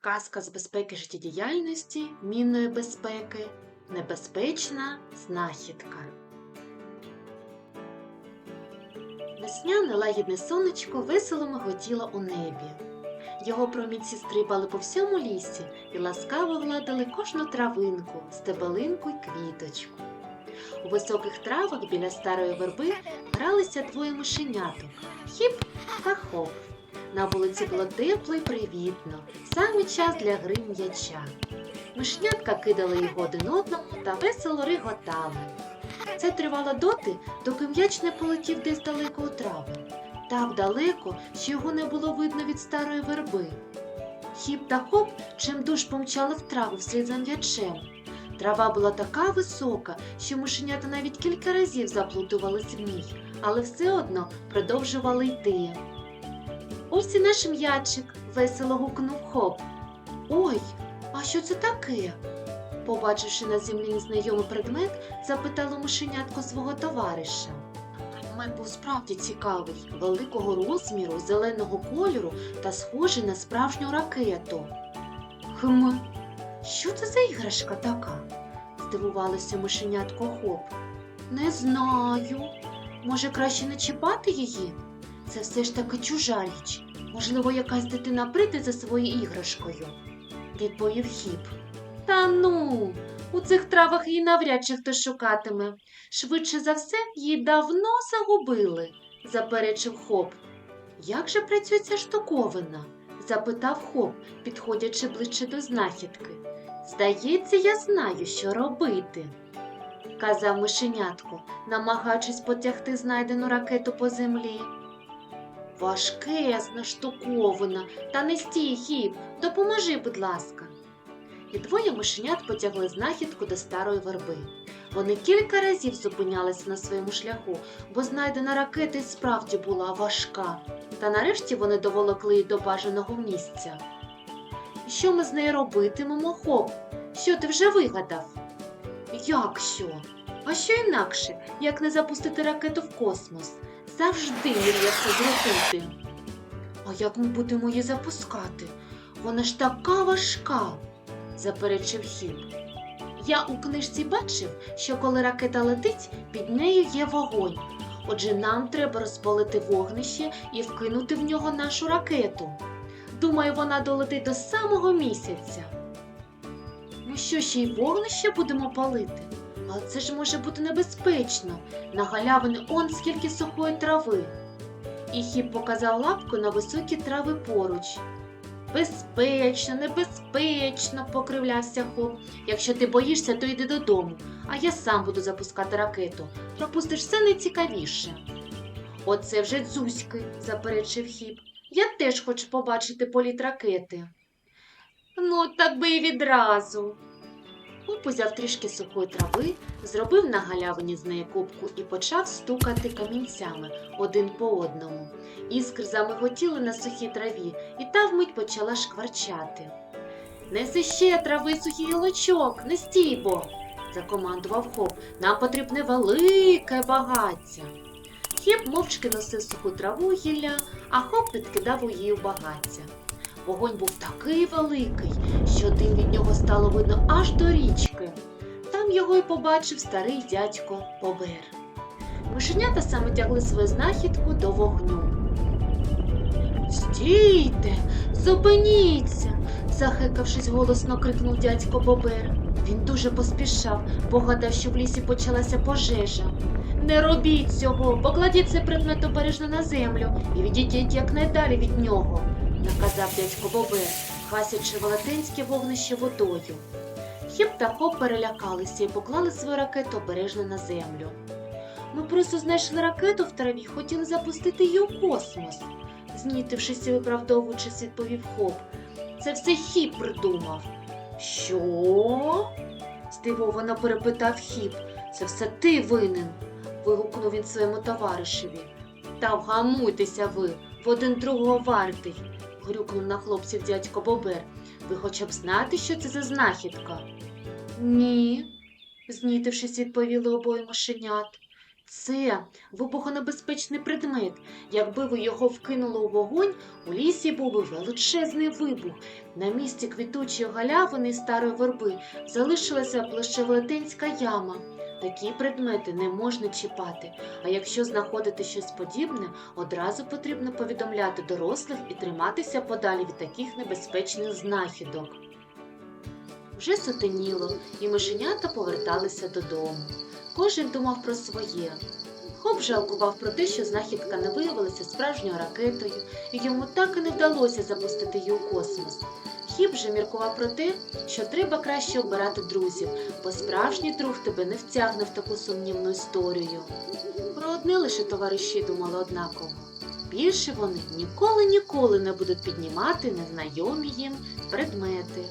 Казка з безпеки життєдіяльності, мінної безпеки, небезпечна знахідка. Весняне лагідне сонечко весело миготіло у небі. Його промінці стрибали по всьому лісі і ласкаво гладили кожну травинку, стебелинку й квіточку. У високих травах біля старої верби гралися двоє мишеняток хіп та хоп. На вулиці було тепло й привітно, саме час для гри м'яча. Мишнятка кидали його один одному та весело реготали. Це тривало доти, доки м'яч не полетів десь далеко у траву. Так далеко, що його не було видно від старої верби. Хіп та хоп чимдуж помчали в траву вслід за м'ячем. Трава була така висока, що мишенята навіть кілька разів заплутувались в ній, але все одно продовжували йти. Ось і наш м'ячик, весело гукнув хоп. Ой, а що це таке? Побачивши на землі незнайомий предмет, запитало мишенятко свого товариша. Предмет був справді цікавий, великого розміру, зеленого кольору та схожий на справжню ракету. Хм, що це за іграшка така? здивувалося мишенятко хоп. Не знаю. Може, краще не чіпати її? Це все ж таки чужа річ. Можливо, якась дитина прийде за своєю іграшкою, відповів хіп. Та ну, у цих травах її навряд чи хто шукатиме. Швидше за все, її давно загубили, заперечив хоп. Як же працює ця штуковина? запитав хоп, підходячи ближче до знахідки. Здається, я знаю, що робити, казав мишенятко, намагаючись потягти знайдену ракету по землі. Важкезна штуковина, та не стій, хіп, допоможи, будь ласка. І двоє мишенят потягли знахідку до старої верби. Вони кілька разів зупинялися на своєму шляху, бо знайдена ракета й справді була важка. Та нарешті вони доволокли її до бажаного місця. Що ми з нею робитимемо, хоп? Що ти вже вигадав? Як що? А що інакше, як не запустити ракету в космос? Завжди мріяв це зробити. А як ми будемо її запускати? Вона ж така важка, заперечив Хіп. Я у книжці бачив, що коли ракета летить, під нею є вогонь. Отже, нам треба розпалити вогнище і вкинути в нього нашу ракету. Думаю, вона долетить до самого місяця. Ми що ще й вогнище будемо палити? Але це ж може бути небезпечно. На галявини он скільки сухої трави. І хіп показав лапку на високі трави поруч. Безпечно, небезпечно, покривлявся хоп. Якщо ти боїшся, то йди додому, а я сам буду запускати ракету. Пропустиш все найцікавіше. Оце вже дзузьки, заперечив хіп. Я теж хочу побачити політ ракети. Ну, так би і відразу. Хоп узяв трішки сухої трави, зробив на галявині з неї кубку і почав стукати камінцями один по одному. Іскри замиготіли на сухій траві, і та вмить почала шкварчати. Неси ще трави сухий гілочок, не стій бо, закомандував хоп. Нам потрібне велике багаття. Хіп мовчки носив суху траву гілля, а хоп підкидав у її багаття. Вогонь був такий великий, що дим від нього стало видно аж до річки. Там його й побачив старий дядько Бобер. Мишенята саме тягли свою знахідку до вогню. Стійте, зупиніться, захикавшись, голосно крикнув дядько Бобер. Він дуже поспішав, бо гадав, що в лісі почалася пожежа. Не робіть цього, покладіть цей предмет обережно на землю і відійдіть якнайдалі від нього, наказав дядько Бобер, гасячи велетенське вогнище водою. Хіп та хоп перелякалися і поклали свою ракету обережно на землю. Ми просто знайшли ракету в траві, хотіли запустити її у космос, знітившись і виправдовуючись, відповів хоп. Це все хіп придумав. Що? здивовано перепитав хіп. Це все ти винен, вигукнув він своєму товаришеві. Та вгамуйтеся ви, в один другого вартий, грюкнув на хлопців дядько Бобер. Ви хоча б знаєте, що це за знахідка? Ні, знітившись, відповіли обоє мишенят. Це вибухонебезпечний предмет. Якби ви його вкинули у вогонь, у лісі був би величезний вибух. На місці квітучої галявини старої верби залишилася лише велетенська яма. Такі предмети не можна чіпати, а якщо знаходити щось подібне, одразу потрібно повідомляти дорослих і триматися подалі від таких небезпечних знахідок. Вже сутеніло, і мишенята поверталися додому. Кожен думав про своє. Хоп жалкував про те, що знахідка не виявилася справжньою ракетою, і йому так і не вдалося запустити її у космос. Хіп же міркував про те, що треба краще обирати друзів, бо справжній друг тебе не втягне в таку сумнівну історію. Про одне лише товариші думали однаково. Більше вони ніколи ніколи не будуть піднімати незнайомі їм предмети.